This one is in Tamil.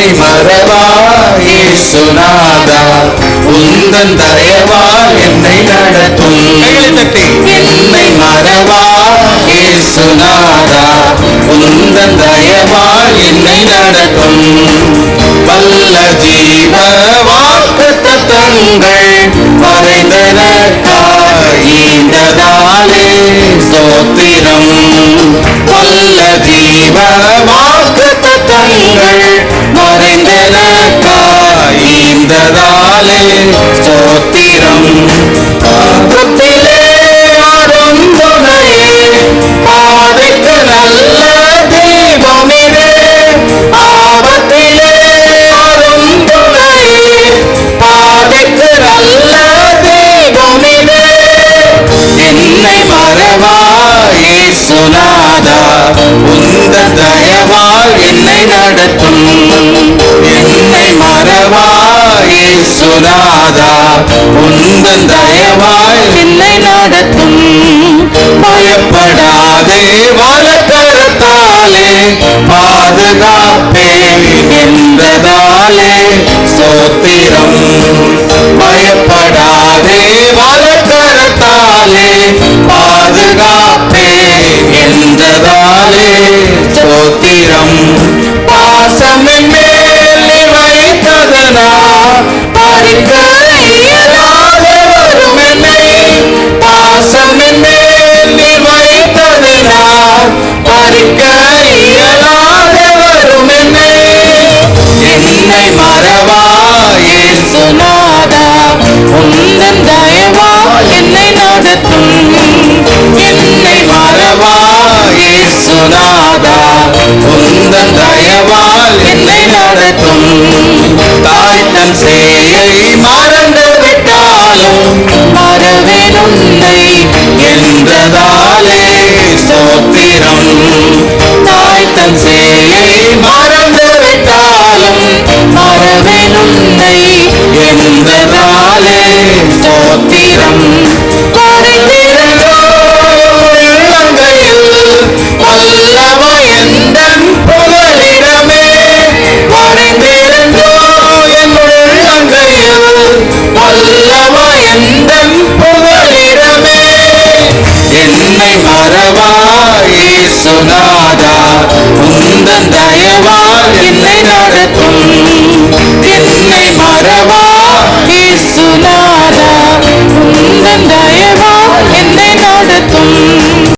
என்னை மறவா இயேசுநாதா உந்தன் தயவால் என்னை நடத்தும். என்னை மறவா இயேசுநாதா உந்தன் தயவால் என்னை நடத்தும். வல்ல ஜீவ வாக்கு தத்தங்கள் மறைந்தனக்காயிந்ததாலே சோத்திரம். வல்ல ஜீவ வாக்கு மறைந்தனக்காயிந்ததாலே ஸ்தோத்திரம். ஆபத்திலே அருந்துணையே பாதைக்கு நல்ல தெய்வமிடே ஆபத்திலே அருந்துணையே பாதைக்கு நல்ல தெய்வமிடே என்னை மறவாயே சுனாதா உந்த தயவால் என்னை நடத்தும். இயேசுநாதா உந்த தயவால் என்னை நடத்தும் பயப்படாதே வலக்கரத்தாலே பாதுகாப்பே என்றதாலே என்னை மறவாயே. சுநாதா உந்தன் தயவா? என்னை நடத்தும். என்னை மறவாயே. சுநாதா உந்தன் தயவால் என்னை நடத்தும். தாய் தன் சேயை மறந்து விட்டாலும் மறவேன் உன்னை என்றதாலே சோத்திரம். தாய் தன் சேயை என்றதாலே சோத்திரம். கொடுத்திருந்தோ உள்ளங்கையில் வல்லவ எந்தன் புகலிடமே இயேசுநாதா உந்தன் தயவா என்னை நடத்தும்.